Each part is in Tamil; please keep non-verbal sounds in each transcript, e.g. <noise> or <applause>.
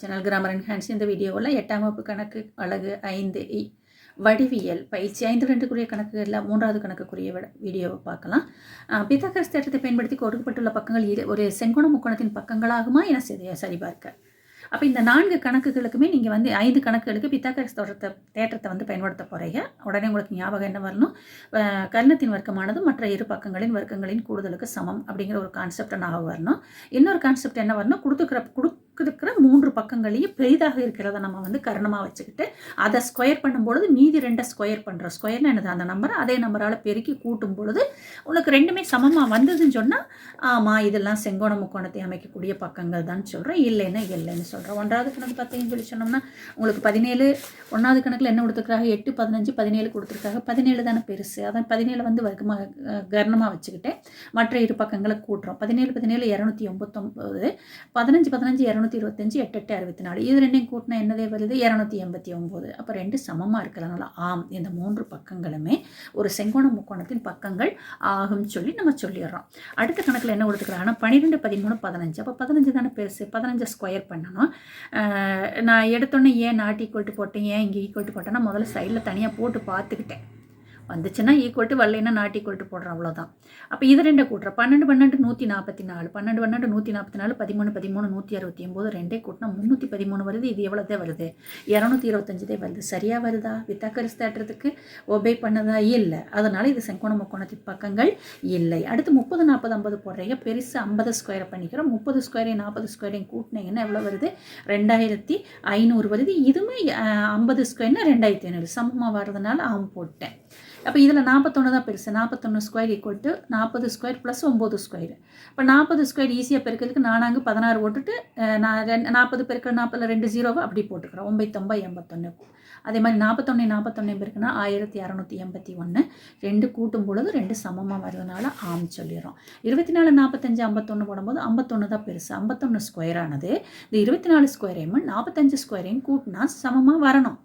சேனல் கிராமர் ஹேண்ட்ஸ் இந்த வீடியோவில் எட்டாம் வகுப்பு கணக்கு அழகு ஐந்து இ வடிவியல் பயிற்சி ஐந்து ரெண்டுக்குரிய கணக்குகளில் மூன்றாவது கணக்குக்குரிய விட வீடியோவை பார்க்கலாம் பித்தகரஸ் தேட்டத்தை பயன்படுத்தி கொடுக்கப்பட்டுள்ள பக்கங்கள் இரு ஒரு செங்கோண முக்கோணத்தின் பக்கங்களாகுமா என சரி சரிபார்க்க. அப்போ இந்த நான்கு கணக்குகளுக்குமே நீங்கள் வந்து ஐந்து கணக்குகளுக்கு பித்தாகரஸ் தோற்றத்தை தேற்றத்தை வந்து பயன்படுத்த போகிறீங்க உடனே உங்களுக்கு ஞாபகம் என்ன வரணும்? கர்ணத்தின் வர்க்கமானது மற்ற இரு பக்கங்களின் வர்க்கங்களின் கூடுதலுக்கு சமம் அப்படிங்கிற ஒரு கான்செப்டை ஞாபகம் வரணும். இன்னொரு கான்செப்ட் என்ன வரணும்? கொடுத்துக்கிற இருக்கிற மூன்று பக்கங்களையும் பெரிதாக இருக்கிறத நம்ம வந்து கரணமாக வச்சுக்கிட்டு அதை ஸ்கொயர் பண்ணும்பொழுது மீதி ரெண்டை ஸ்கொயர் பண்ணுறோம் ஸ்கொயர்னு என்னது? அந்த நம்பரை அதே நம்பரால் பெருக்கி கூட்டும் பொழுது உனக்கு ரெண்டுமே சமமாக வந்ததுன்னு சொன்னால் ஆமாம் இதெல்லாம் செங்கோண முக்கோணத்தை அமைக்கக்கூடிய பக்கங்கள் தான் சொல்கிறேன் இல்லைன்னா இல்லைன்னு சொல்கிறேன் ஒன்றாவது கணக்கு பார்த்தீங்கன்னு சொல்லி சொன்னோம்னா உங்களுக்கு பதினேழு ஒன்றாவது கணக்கில் என்ன கொடுத்துருக்காங்க எட்டு பதினஞ்சு பதினேழு கொடுத்துருக்காங்க. பதினேழு தானே பெருசு. அதான் பதினேழு வந்து வர்க்கமாக கர்ணமாக வச்சுக்கிட்டு மற்ற இரு பக்கங்களை கூட்டுறோம். பதினேழு பதினேழு இரநூத்தி ஒம்பத்தொம்பது பதினஞ்சு பதினஞ்சு இரநூத்தி இருபத்தஞ்சு எட்டு எட்டு அறுபத்தி நாலு. இது ரெண்டையும் கூட்டினா என்னதே வருது? இரநூத்தி எண்பத்தி ஒம்பது. அப்போ ரெண்டு சமமாக இருக்கிறதுனால ஆம். இந்த மூன்று பக்கங்களுமே ஒரு செங்கோண முக்கோணத்தின் பக்கங்கள் ஆகும் சொல்லி நம்ம சொல்லிடுறோம். அடுத்த கணக்கில் என்ன கொடுத்துக்கிறாங்கன்னா பன்னிரெண்டு பதிமூணு பதினஞ்சு. அப்போ பதினஞ்சு தானே பெருசு. பதினஞ்சு ஸ்கொயர் பண்ணணும். நான் எடுத்தோன்னே ஏன் நாட் ஈக்குவல் போட்டேன்? ஏன் இங்கே ஈக்குவல் போட்டேன்னா முதல்ல சைடில் தனியாக போட்டு பார்த்துக்கிட்டேன். வந்துச்சுன்னா ஈக்குவல் டு வரலைன்னா நாட் ஈக்குவல் டு போடுறோம் அவ்வளோதான் அப்போ இது ரெண்டை கூட்டுறோம் பன்னெண்டு பன்னெண்டு நூற்றி நாற்பத்தி நாலு பன்னெண்டு பன்னெண்டு நூற்றி நாற்பத்தி நாலு பதிமூணு பதிமூணு நூற்றி அறுபத்தி ஒம்பது ரெண்டே கூட்டினா முந்நூற்றி பதிமூணு வருது. இது எவ்வளோதே வருது? இரநூத்தி இருபத்தஞ்சுதே வருது. சரியாக வருதா? வித்தாக்கரிஸ் தேட்டுறதுக்கு ஒபே பண்ணதா? இல்லை. அதனால் இது செங்கோண முக்கோணத்தின் பக்கங்கள் இல்லை. அடுத்து முப்பது நாற்பது ஐம்பது போடுறீங்க. பெருசு ஐம்பது ஸ்கொயரை பண்ணிக்கிறோம். முப்பது ஸ்கொயரையும் நாற்பது ஸ்கொயரையும் கூட்டினீங்கன்னா எவ்வளோ வருது? ரெண்டாயிரத்தி ஐநூறு வருது. இதுவுமே ஐம்பது ஸ்கொயர்னா ரெண்டாயிரத்தி ஐநூறு. சமமாக வர்றதுனால ஆம் போட்டேன். அப்போ இதில் நாற்பத்தொன்று தான் பெருசு. நாற்பத்தொன்று ஸ்கொயர் ஈக்குவல் டு நாற்பது ஸ்கொயர் ப்ளஸ் ஒம்பது ஸ்கொயர் இப்போ நாற்பது ஸ்கொயர் ஈஸியாக பெருக்கிறதுக்கு நானாங்க பதினாறு போட்டுட்டு நான் ரெண்டு நாற்பது பெருக்கிற நாற்பதில் ரெண்டு ஜீரோவை அப்படி போட்டுக்கிறோம். ஒம்பத்தொம்பது எண்பத்தொன்று அதே மாதிரி நாற்பத்தொன்று நாற்பத்தொன்று பெருக்குன்னா ஆயிரத்தி அறநூற்றி எண்பத்தி ஒன்று ரெண்டு கூட்டும் பொழுது ரெண்டு சமமாக வருதுனால ஆம் சொல்லிடுறோம். இருபத்தி நாலு நாற்பத்தஞ்சு ஐம்பத்தொன்று போடும்போது ஐம்பத்தொன்று தான் பெருசு. ஐம்பத்தொன்று ஸ்கொயரானது இந்த இருபத்தி நாலு ஸ்கொயரையும் நாற்பத்தஞ்சு ஸ்கொயரையும் கூட்டினா சமமாக வரணும்.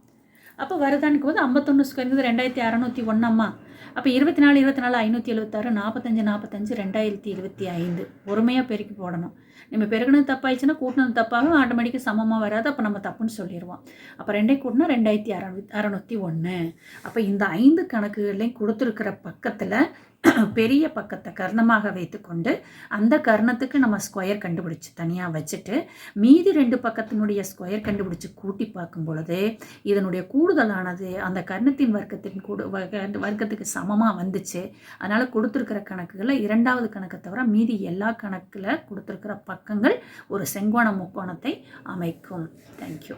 அப்போ வருதானுக்கு போது ஐம்பத்தொன்று ஸ்கொயர் ரெண்டாயிரத்தி அறநூற்றி ஒன்றம்மா அப்போ இருபத்தி நாலு இருபத்தி நாலு ஐநூற்றி எழுபத்தாறு நாற்பத்தஞ்சு நாற்பத்தஞ்சு ரெண்டாயிரத்தி இருபத்தி ஐந்து. பொறுமையாக பெருக்கி போடணும். நம்ம பெருகினது தப்பாயிடுச்சுன்னா கூட்டினது தப்பாகும் ஆட்டோமேட்டிக்காக சமமாக வராது அப்போ நம்ம தப்புன்னு சொல்லிடுவோம். அப்போ ரெண்டே கூட்டினா ரெண்டாயிரத்தி அறநூ அறநூற்றி ஒன்று அப்போ இந்த ஐந்து கணக்குகளையும் கொடுத்துருக்கிற பக்கத்தில் <clears throat> பெரிய பக்கத்தை கர்ணமாக வைத்துக்கொண்டு அந்த கர்ணத்துக்கு நம்ம ஸ்கொயர் கண்டுபிடிச்சு தனியாக வச்சுட்டு மீதி ரெண்டு பக்கத்தினுடைய ஸ்கொயர் கண்டுபிடிச்சு கூட்டி பார்க்கும் பொழுது இதனுடைய கூடுதலானது அந்த கர்ணத்தின் வர்க்கத்தின் கூடு வர்க்கத்துக்கு வர்க்கத்துக்கு சமமாக வந்துச்சு. அதனால் கொடுத்துருக்கிற கணக்குகளில் இரண்டாவது கணக்கை தவிர மீதி எல்லா கணக்கில் கொடுத்துருக்கிற பக்கங்கள் ஒரு செங்கோண முக்கோணத்தை அமைக்கும். தேங்க்யூ